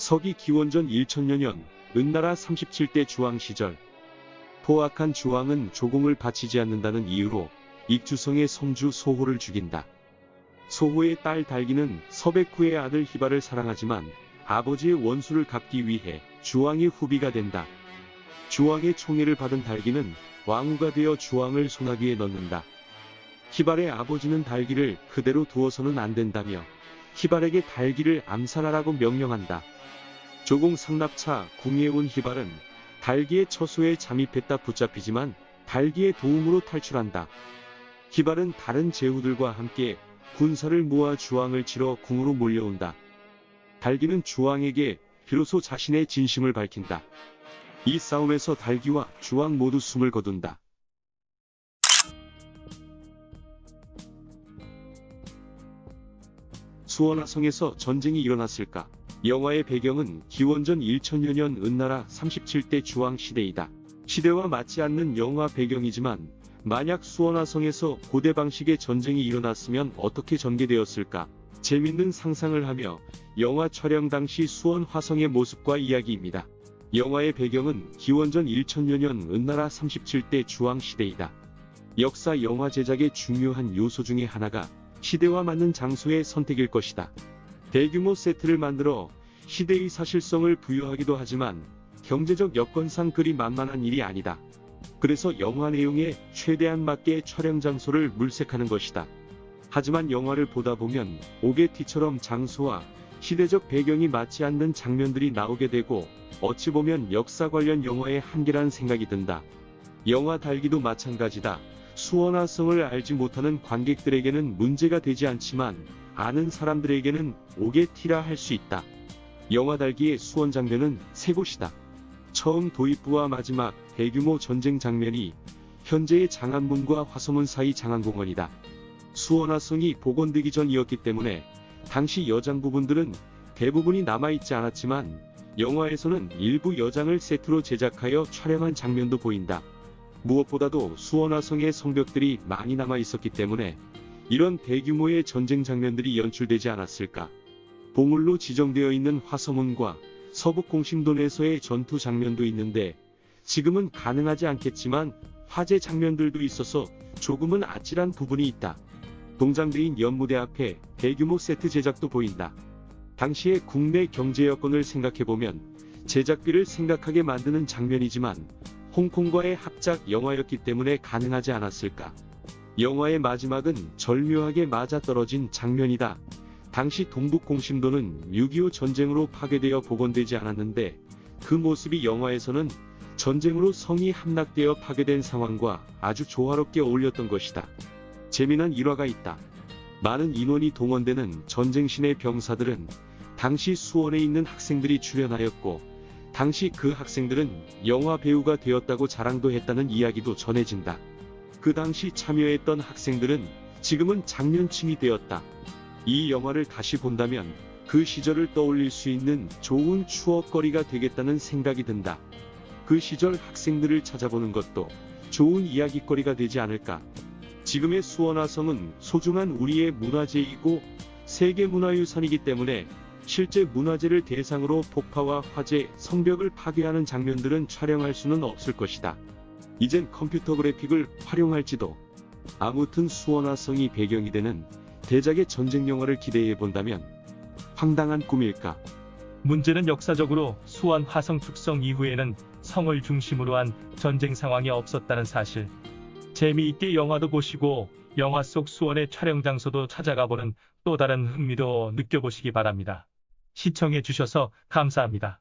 서기 기원전 1000여년 은나라 37대 주왕 시절 포악한 주왕은 조공을 바치지 않는다는 이유로 익주성의 성주 소호를 죽인다. 소호의 딸 달기는 서백후의 아들 히바를 사랑하지만 아버지의 원수를 갚기 위해 주왕의 후비가 된다. 주왕의 총애를 받은 달기는 왕후가 되어 주왕을 손아귀에 넣는다. 히발의 아버지는 달기를 그대로 두어서는 안 된다며 히발에게 달기를 암살하라고 명령한다. 조공 상납차 궁에 온 히발은 달기의 처소에 잠입했다 붙잡히지만 달기의 도움으로 탈출한다. 히발은 다른 제후들과 함께 군사를 모아 주왕을 치러 궁으로 몰려온다. 달기는 주왕에게 비로소 자신의 진심을 밝힌다. 이 싸움에서 달기와 주왕 모두 숨을 거둔다. 수원화성에서 전쟁이 일어났을까? 영화의 배경은 기원전 1000여년 은나라 37대 주왕 시대이다. 시대와 맞지 않는 영화 배경이지만 만약 수원화성에서 고대 방식의 전쟁이 일어났으면 어떻게 전개되었을까? 재밌는 상상을 하며 영화 촬영 당시 수원 화성의 모습과 이야기입니다. 영화의 배경은 기원전 1000여년 은나라 37대 주왕 시대이다. 역사 영화 제작의 중요한 요소 중의 하나가 시대와 맞는 장소의 선택일 것이다. 대규모 세트를 만들어 시대의 사실성을 부여하기도 하지만 경제적 여건상 그리 만만한 일이 아니다. 그래서 영화 내용에 최대한 맞게 촬영 장소를 물색하는 것이다. 하지만 영화를 보다 보면 오게티처럼 장소와 시대적 배경이 맞지 않는 장면들이 나오게 되고 어찌 보면 역사 관련 영화의 한계란 생각이 든다. 영화 달기도 마찬가지다. 수원화성을 알지 못하는 관객들에게는 문제가 되지 않지만 아는 사람들에게는 오게티라 할 수 있다. 영화 달기의 수원 장면은 세 곳이다. 처음 도입부와 마지막 대규모 전쟁 장면이 현재의 장안문과 화성문 사이 장안공원이다. 수원화성이 복원되기 전이었기 때문에 당시 여장 부분들은 대부분이 남아있지 않았지만 영화에서는 일부 여장을 세트로 제작하여 촬영한 장면도 보인다. 무엇보다도 수원화 성의 성벽들이 많이 남아 있었기 때문에 이런 대규모의 전쟁 장면들이 연출되지 않았을까. 보물로 지정되어 있는 화성문과 서북공심돈에서의 전투 장면도 있는데 지금은 가능하지 않겠지만 화재 장면들도 있어서 조금은 아찔한 부분이 있다. 동장대인 연무대 앞에 대규모 세트 제작도 보인다. 당시의 국내 경제 여건을 생각해보면 제작비를 생각하게 만드는 장면이지만 홍콩과의 합작 영화였기 때문에 가능하지 않았을까. 영화의 마지막은 절묘하게 맞아떨어진 장면이다. 당시 동북공심도는 6.25 전쟁으로 파괴되어 복원되지 않았는데 그 모습이 영화에서는 전쟁으로 성이 함락되어 파괴된 상황과 아주 조화롭게 어울렸던 것이다. 재미난 일화가 있다. 많은 인원이 동원되는 전쟁신의 병사들은 당시 수원에 있는 학생들이 출연하였고 당시 그 학생들은 영화 배우가 되었다고 자랑도 했다는 이야기도 전해진다. 그 당시 참여했던 학생들은 지금은 장년층이 되었다. 이 영화를 다시 본다면 그 시절을 떠올릴 수 있는 좋은 추억거리가 되겠다는 생각이 든다. 그 시절 학생들을 찾아보는 것도 좋은 이야기거리가 되지 않을까. 지금의 수원화성은 소중한 우리의 문화재이고 세계문화유산이기 때문에 실제 문화재를 대상으로 폭파와 화재, 성벽을 파괴하는 장면들은 촬영할 수는 없을 것이다. 이젠 컴퓨터 그래픽을 활용할지도. 아무튼 수원화 성이 배경이 되는 대작의 전쟁 영화를 기대해 본다면 황당한 꿈일까? 문제는 역사적으로 수원 화성 축성 이후에는 성을 중심으로 한 전쟁 상황이 없었다는 사실. 재미있게 영화도 보시고 영화 속 수원의 촬영 장소도 찾아가 보는 또 다른 흥미도 느껴보시기 바랍니다. 시청해 주셔서 감사합니다.